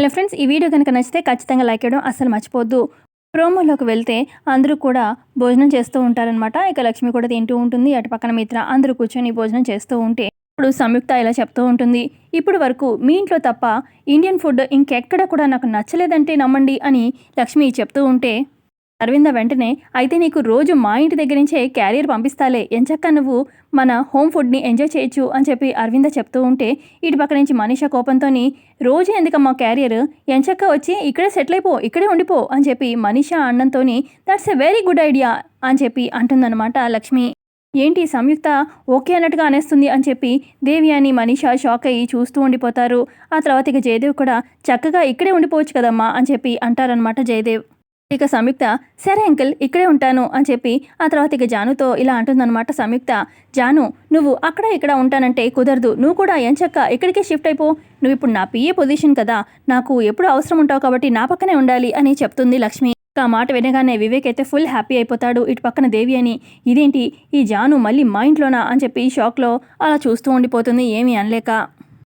Hello friends ఈ video కనుక నచ్చితే ఖచ్చితంగా లైక్ చేయడం అస్సలు మర్చిపోద్దు ప్రోమోలోకి వెళ్తే అందరూ కూడా భోజనం చేస్తూ ఉంటారనమాట ఇక లక్ష్మి కూడా తింటూ ఉంటుంది. అటు పక్కన మిత్ర అందరూ కూర్చొని భోజనం చేస్తూ ఉంటే ఇప్పుడు సంయుక్త ఇలా చెప్తూ ఉంటుంది. ఇప్పుడు వరకు మీ ఇంట్లో తప్ప ఇండియన్ ఫుడ్ ఇంకెక్కడ కూడా నాకు నచ్చలేదంటే నమ్మండి అని లక్ష్మి చెప్తూ ఉంటే అరవింద వెంటనే అయితే నీకు రోజు మా ఇంటి దగ్గర నుంచే క్యారియర్ పంపిస్తాలే. ఎంచక్క నువ్వు మన హోమ్ ఫుడ్ని ఎంజాయ్ చేయొచ్చు అని చెప్పి అరవింద చెప్తూ ఉంటే ఇటు పక్క నుంచి మనీషా కోపంతోని రోజు ఎందుకమ్మా క్యారియర్? ఎంచక్క వచ్చి ఇక్కడే సెటిల్ అయిపో ఇక్కడే ఉండిపో అని చెప్పి Manisha అన్నంతోని that's a very good idea అని చెప్పి అంటుందన్నమాట లక్ష్మి. ఏంటి సంయుక్త? ఓకే అన్నట్టుగా అనేస్తుంది అని చెప్పి దేవి అని మనీషా షాక్ అయ్యి చూస్తూ ఉండిపోతారు. ఆ తర్వాత ఇక జయదేవ్ కూడా చక్కగా ఇక్కడే ఉండిపోవచ్చు కదమ్మా అని చెప్పి అంటారనమాట జయదేవ్. ఇక సంయుక్త సరే అంకిల్ ఇక్కడే ఉంటాను అని చెప్పి ఆ తర్వాత ఇక జానుతో ఇలా అంటుందన్నమాట సంయుక్త. జాను నువ్వు అక్కడ ఇక్కడ ఉంటానంటే కుదరదు. నువ్వు కూడా ఎంచక్క ఇక్కడికే షిఫ్ట్ అయిపో. నువ్వు ఇప్పుడు నా పిఏ పొజిషన్ కదా. నాకు ఎప్పుడు అవసరం ఉంటావు కాబట్టి నా పక్కనే ఉండాలి అని చెప్తుంది లక్ష్మి. ఆ మాట వినగానే వివేక్ అయితే ఫుల్ హ్యాపీ అయిపోతాడు ఇటు పక్కన దేవి అని. ఇదేంటి? ఈ జాను మళ్ళీ మా ఇంట్లోనా? అని చెప్పి షాక్లో అలా చూస్తూ ఉండిపోతుంది ఏమీ అనలేక.